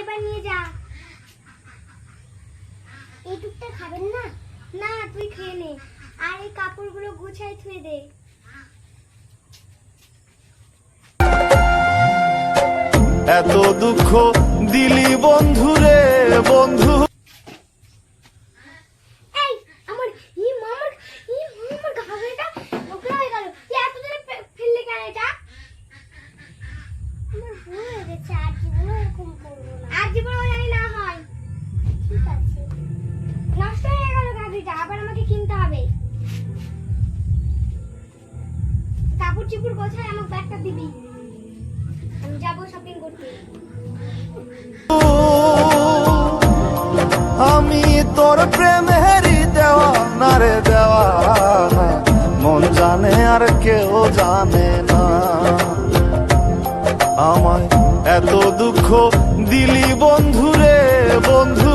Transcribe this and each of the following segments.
এবার নিয়ে যা। খাবেন না? না, তুই খেয়ে নে। আর এই কাপড়গুলো গুছাই থুয়ে দে। এত দুঃখ দিলি বন্ধুরে, বন্ধু। কাপড় চিপুর গোছায় আমাকে ব্যাগটা দিবি। আমি যাব শপিং করতে। আমি তোর প্রেমেরই দেওয়া না রে দেওয়া মন জানে আর কেউ জানে না। আমায় এত দুঃখ দিলি বন্ধুরে বন্ধু।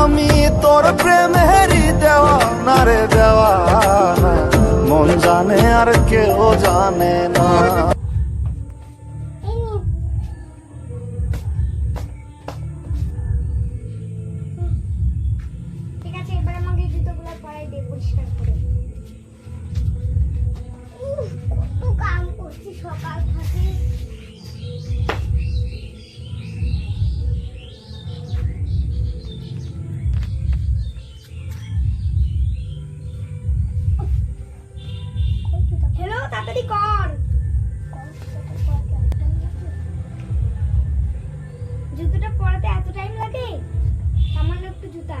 আমি তোর প্রেমেরই আর কেউ জানে না। ঠিক আছে এবার আমাকে জুতোগুলো পরাই দিয়ে পরিষ্কার তাড়াতাড়ি কর। জুতোটা পরাতে এত টাইম লাগে? সামান্য একটু জুতা।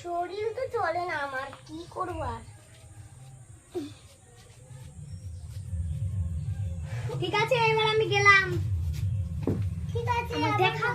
শরীর তো চলে না আমার কি করব আর? ঠিক আছে এবার আমি গেলাম। ঠিক আছে দেখা